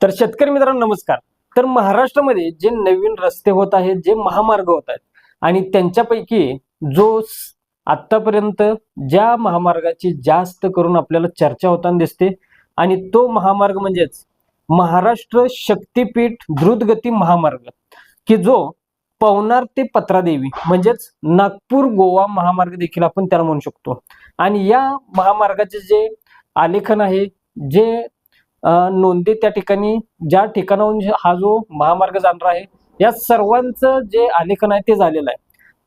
तर शेतकरी मित्रांनो नमस्कार. तर महाराष्ट्रामध्ये जे नवीन रस्ते होत आहेत जे महामार्ग होत आहेत आणि त्यांच्यापैकी जो आतापर्यंत ज्या महामार्गाची जास्त करून आपल्याला चर्चा होताना दिसते आणि तो महामार्ग म्हणजेच महाराष्ट्र शक्तीपीठ द्रुतगती महामार्ग की जो पवनार ते पत्रादेवी म्हणजेच नागपूर गोवा महामार्ग देखील आपण त्याला म्हणू शकतो. आणि या महामार्गाचे जे आलेखन आहे जे नोंदी त्या ठिकाणी ज्या ठिकाणाहून हा जो महामार्ग जाणार आहे या सर्वांचं जे आलेखन आहे ते झालेलं आहे.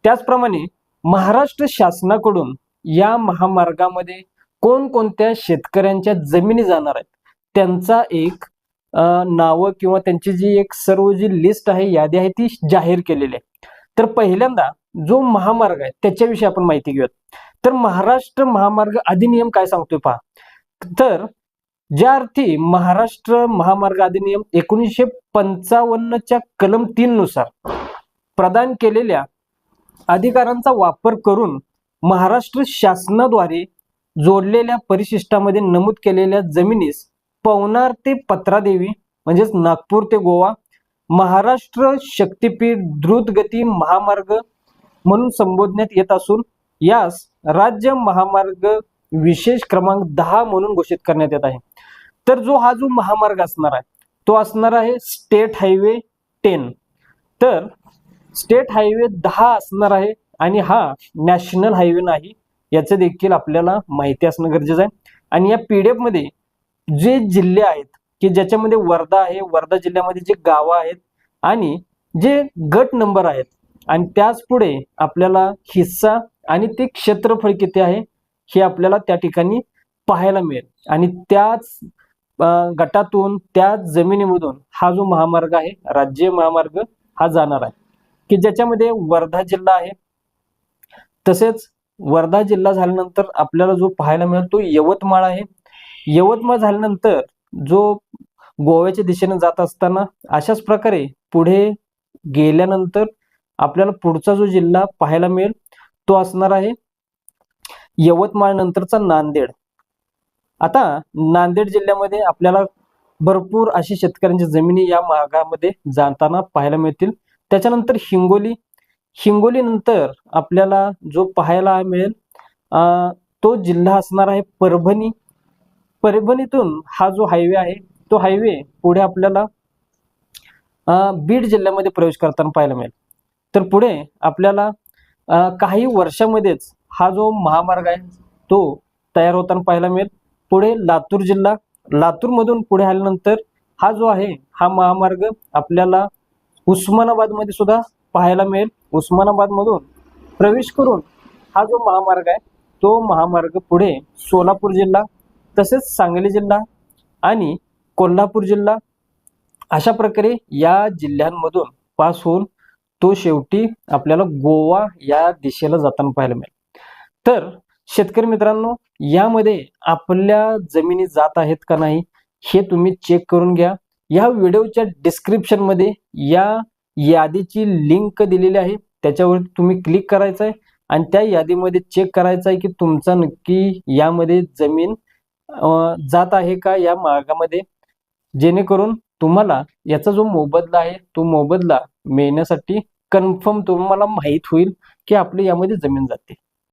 त्याचप्रमाणे महाराष्ट्र शासनाकडून या महामार्गामध्ये कोणकोणत्या शेतकऱ्यांच्या जमिनी जाणार आहेत त्यांचा एक नावं किंवा त्यांची जी एक सर्व जी लिस्ट आहे यादी आहे ती जाहीर केलेली आहे. तर पहिल्यांदा जो महामार्ग आहे त्याच्याविषयी आपण माहिती घेऊयात. तर महाराष्ट्र महामार्ग अधिनियम काय सांगतोय पहा. तर ज्या अर्थी महाराष्ट्र महामार्ग अधिनियम एकोणीसशे पंचावन्नच्या कलम तीन नुसार प्रदान केलेल्या अधिकारांचा वापर करून महाराष्ट्र शासनाद्वारे जोडलेल्या परिशिष्टामध्ये नमूद केलेल्या जमिनीस पवनार ते पत्रादेवी म्हणजेच नागपूर ते गोवा महाराष्ट्र शक्तीपीठ द्रुतगती महामार्ग म्हणून संबोधण्यात येत असून यास राज्य महामार्ग विशेष क्रमांक दहा म्हणून घोषित करण्यात येत आहे. तर जो हा जो महामार्ग असणार आहे तो असणार आहे स्टेट हायवे टेन. तर स्टेट हायवे दहा असणार आहे आणि हा नॅशनल हायवे नाही याचं देखील आपल्याला माहिती असणं गरजेचं आहे. आणि या पीडीएफमध्ये जे जिल्हे आहेत की ज्याच्यामध्ये वर्धा आहे वर्धा जिल्ह्यामध्ये जे गावं आहेत आणि जे गट नंबर आहेत आणि त्याच पुढे आपल्याला हिस्सा आणि ते क्षेत्रफळ किती आहे हे आपल्याला त्या ठिकाणी पाहायला मिळेल. आणि त्याच गटातून त्या जमिनीमधून हा जो महामार्ग आहे राज्य महामार्ग हा जाणार आहे. की ज्याच्यामध्ये वर्धा जिल्हा आहे. तसेच वर्धा जिल्हा झाल्यानंतर आपल्याला जो पाहायला मिळेल तो यवतमाळ आहे. यवतमाळ झाल्यानंतर जो गोव्याच्या दिशेने जात असताना अशाच प्रकारे पुढे गेल्यानंतर आपल्याला पुढचा जो जिल्हा पाहायला मिळेल तो असणार आहे यवतमाळ नंतरचा नांदेड. आता नांदेड जिल्ह्यामध्ये आपल्याला भरपूर अशी शेतकऱ्यांच्या जमिनी या भागामध्ये जाताना पाहायला मिळतील. त्याच्यानंतर हिंगोली. हिंगोली नंतर आपल्याला जो पाहायला मिळेल तो जिल्हा असणार आहे परभणी. परभणीतून हा जो हायवे आहे तो हायवे पुढे आपल्याला बीड जिल्ह्यामध्ये प्रवेश करताना पाहायला मिळेल. तर पुढे आपल्याला काही वर्षामध्येच हा जो महामार्ग आहे तो तयार होताना पाहायला मिळेल. पुढे लातूर जिल्हा. लातूरमधून पुढे आल्यानंतर हा जो आहे हा महामार्ग आपल्याला उस्मानाबादमध्ये सुद्धा पाहायला मिळेल. उस्मानाबादमधून प्रवेश करून हा जो महामार्ग आहे तो महामार्ग पुढे सोलापूर जिल्हा तसेच सांगली जिल्हा आणि कोल्हापूर जिल्हा. अशा प्रकारे या जिल्ह्यांमधून पास होऊन तो शेवटी आपल्याला गोवा या दिशेला जाताना पाहायला मिळेल. तर शेतकरी मित्रांनो यामध्ये आपल्या जमिनी जात आहेत का नाही हे तुम्ही चेक करून घ्या. या व्हिडिओच्या डिस्क्रिप्शनमध्ये या यादीची लिंक दिलेली आहे. त्याच्यावर तुम्ही क्लिक करायचं आहे आणि त्या यादीमध्ये चेक करायचं आहे की तुमचा नक्की यामध्ये जमीन जात आहे का या मार्गामध्ये. जेणेकरून तुम्हाला याचा जो मोबदला आहे तो मोबदला मिळण्यासाठी कन्फर्म तुम्हाला माहीत होईल की आपली यामध्ये जमीन जाते.